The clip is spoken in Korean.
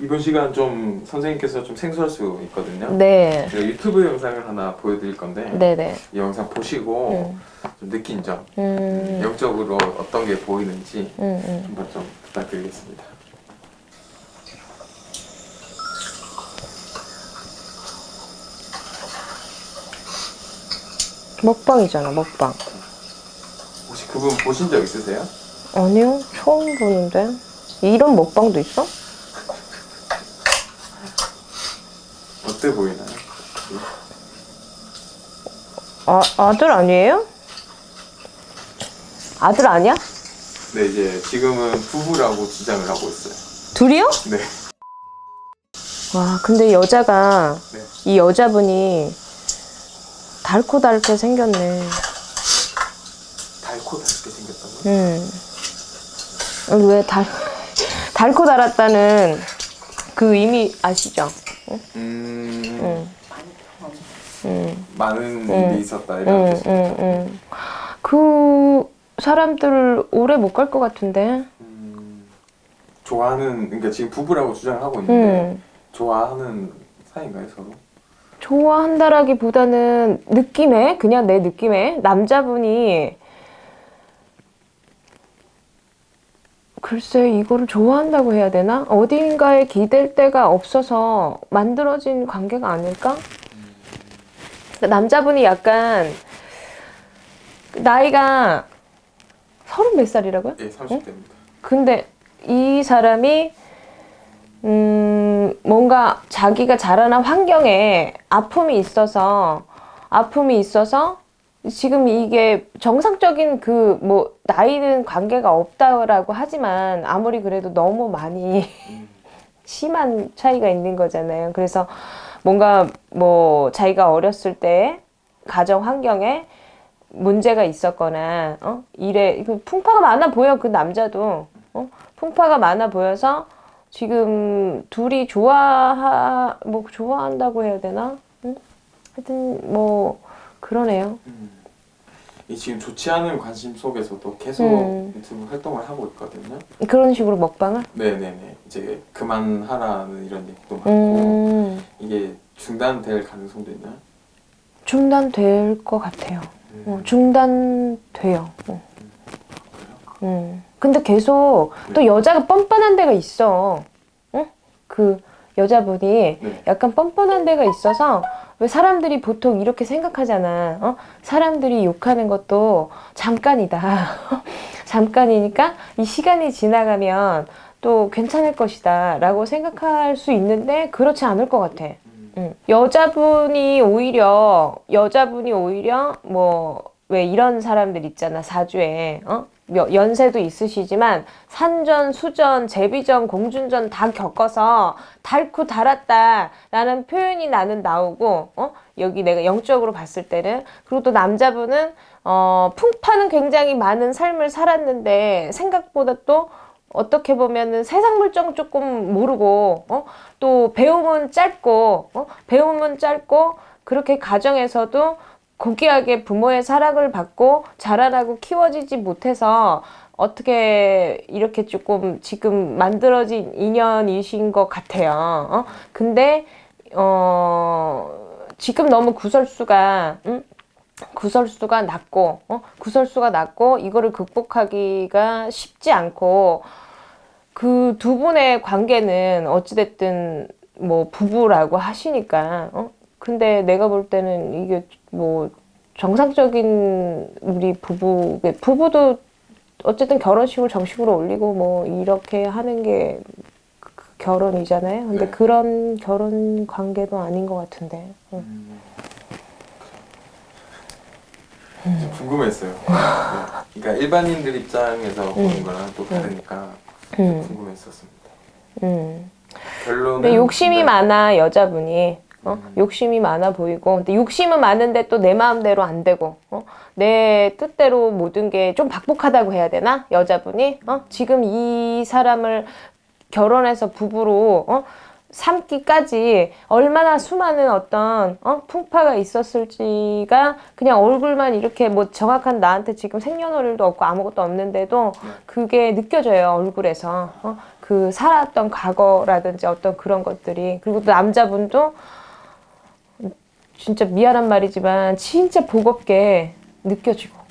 이번 시간 좀 선생님께서 좀 생소할 수 있거든요. 네. 제가 유튜브 영상을 하나 보여드릴 건데 네네. 이 영상 보시고 음. 좀 느낀 점, 음. 영적으로 어떤 게 보이는지 음, 음. 한번 좀 부탁드리겠습니다. 먹방이잖아, 먹방. 혹시 그분 보신 적 있으세요? 아니요, 처음 보는데. 이런 먹방도 있어? 어때 보이나요? 아, 아들 아니에요? 아들 아니야? 네 이제 지금은 부부라고 주장을 하고 있어요. 둘이요? 네. 와, 근데 여자가, 네. 이 여자분이 달코달게 생겼네. 달코 생겼던 거? 음. 왜 달, 달코 달았다는 그 의미 아시죠? 음. 많은 음. 일이 있었다 이런 음, 뜻이. 음, 음. 그 사람들 오래 못 갈 것 같은데. 음, 좋아하는 그러니까 지금 부부라고 주장을 하고 있는데 음. 좋아하는 사이인가요 서로? 좋아한다라기보다는 느낌에 그냥 내 느낌에 남자분이 글쎄 이거를 좋아한다고 해야 되나 어딘가에 기댈 데가 없어서 만들어진 관계가 아닐까 그러니까 남자분이 약간 나이가 서른 몇 살이라고요? 예, 30대입니다. 근데 이 사람이 음 뭔가 자기가 자라난 환경에 아픔이 있어서 아픔이 있어서 지금 이게 정상적인 그 뭐 나이는 관계가 없다라고 하지만 아무리 그래도 너무 많이 음, 심한 차이가 있는 거잖아요. 그래서 뭔가 뭐 자기가 어렸을 때 가정 환경에 문제가 있었거나 어 일에 그 풍파가 많아 보여 그 남자도 어 풍파가 많아 보여서 지금 둘이 좋아하 뭐 좋아한다고 해야 되나 응? 하여튼 뭐 그러네요. 음. 이 지금 좋지 않은 관심 속에서도 계속 음. 유튜브 활동을 하고 있거든요. 그런 식으로 먹방을 네네네. 이제 그만하라는 이런 얘기도 많고 음 이게 중단될 가능성도 있나요? 중단될 것 같아요. 음. 어, 중단돼요. 어. 그래요? 음. 근데 계속 또 여자가 뻔뻔한 데가 있어. 응? 그 여자분이 네. 약간 뻔뻔한 데가 있어서 왜 사람들이 보통 이렇게 생각하잖아. 어? 사람들이 욕하는 것도 잠깐이다. 잠깐이니까 이 시간이 지나가면 또 괜찮을 것이다. 라고 생각할 수 있는데 그렇지 않을 것 같아. 음. 응. 여자분이 오히려 여자분이 오히려 뭐 왜 이런 사람들 있잖아 사주에 어? 몇- 연세도 있으시지만 산전, 수전, 제비전, 공준전 다 겪어서 닳고 달았다라는 표현이 나는 나오고 어? 여기 내가 영적으로 봤을 때는 그리고 또 남자분은 어, 풍파는 굉장히 많은 삶을 살았는데 생각보다 또 어떻게 보면은 세상 물정 조금 모르고 어? 또 배움은 짧고 어? 배움은 짧고 그렇게 가정에서도 고귀하게 부모의 사랑을 받고 자라나고 키워지지 못해서 어떻게 이렇게 조금 지금 만들어진 인연이신 것 같아요. 어? 근데 어 지금 너무 구설수가 응? 구설수가 낮고 어? 구설수가 낮고 이거를 극복하기가 쉽지 않고 그 두 분의 관계는 어찌됐든 뭐 부부라고 하시니까 어? 근데 내가 볼 때는 이게 뭐 정상적인 우리 부부 부부도 어쨌든 결혼식을 정식으로 올리고 뭐 이렇게 하는 게 그- 그 결혼이잖아요. 근데 네. 그런 결혼 관계도 아닌 것 같은데. 응. 음. 좀 궁금했어요. 네. 그러니까 일반인들 입장에서 보는 거랑 또 다르니까 음. 궁금했었습니다. 음. 결론은 욕심이 네. 많아 여자분이 어? 음. 욕심이 많아 보이고 근데 욕심은 많은데 또 내 마음대로 안 되고 어? 내 뜻대로 모든 게 좀 박복하다고 해야 되나 여자분이 어? 지금 이 사람을 결혼해서 부부로 어? 삼기까지 얼마나 수많은 어떤 어? 풍파가 있었을지가 그냥 얼굴만 이렇게 뭐 정확한 나한테 지금 생년월일도 없고 아무것도 없는데도 네. 그게 느껴져요 얼굴에서 어? 그 살았던 과거라든지 어떤 그런 것들이 그리고 또 남자분도 진짜 미안한 말이지만 진짜 복없게 느껴지고